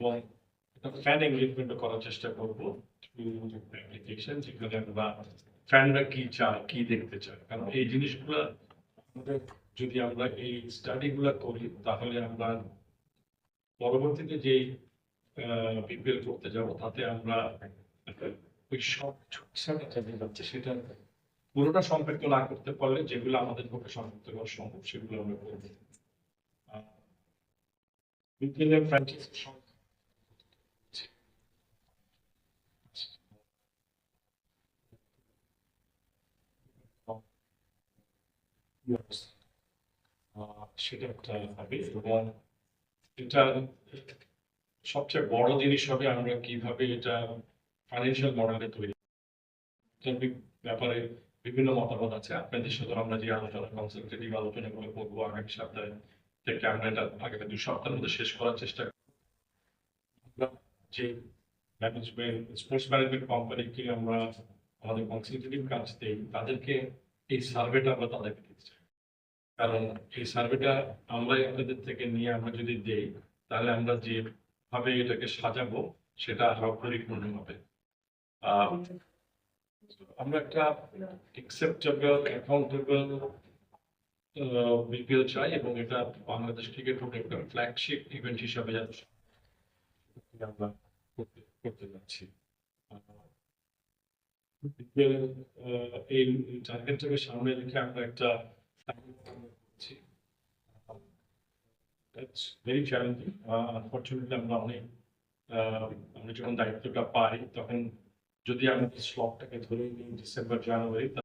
এবং fan engagement করার চেষ্টা করব অ্যাপ্লিকেশন যেখানে আমরা ফ্যানরা কি চায়, কি দেখতে চায়। কারণ এই জিনিসগুলো যদি আমরা এই স্টাডিগুলো করি, তাহলে আমরা পরবর্তীতে যেই বিপিএল করতে যাব, তাতে আমরা ওই সব যেগুলো সেটা পুরোটা সম্পৃক্ত না করতে পারলে যেগুলো আমাদের পক্ষে সম্পৃক্ত করা সম্ভব, সেগুলো আমরা করব বিপিএল এর ফ্র্যাঞ্চাইজি সেটা একটা সবচেয়ে বড় জিনিস হবে আমরা কীভাবে এটা ফাইন্যান্সিয়াল মডেলে তৈরি ব্যাপারে বিভিন্ন মতামত আছে আপনাদের সাথে আমরা যে আলোচনা কনসালটেটিভ আলোচনাগুলো করব আগামী সপ্তাহে থেকে আমরা এটা আগামী দুই সপ্তাহের মধ্যে শেষ করার চেষ্টা। যে ম্যানেজমেন্ট স্পোর্টস ম্যানেজমেন্ট কোম্পানিকে আমরা আমাদের কনসালটেটিভ কাজ দিই, তাদেরকে এই সার্ভেটা আমরা তাদেরকে চাই কারণ এই সার্ভেটা আমরা আপনাদের থেকে নিয়ে আমরা যদি দেই, তাহলে আমরা যেভাবে এটাকে সাজাবো, সেটা আরও পরিপূর্ণ হবে। আমরা একটা অ্যাকসেপ্টেবল অ্যাকাউন্টেবল বিপিএল চাই এবং এটা বাংলাদেশ ক্রিকেট বোর্ড একটা ফ্ল্যাগশিপ ইভেন্ট হিসাবে যাতে আমরা করতে যাচ্ছি। এই টার্গেটটাকে সামনে রেখে আমরা একটা করছি very challenging. Uh, unfortunately, আমরা অনেক আহ, আমরা যখন দায়িত্বটা পাই যদি আমরা স্লটটাকে ধরে নিই ডিসেম্বর জানুয়ারি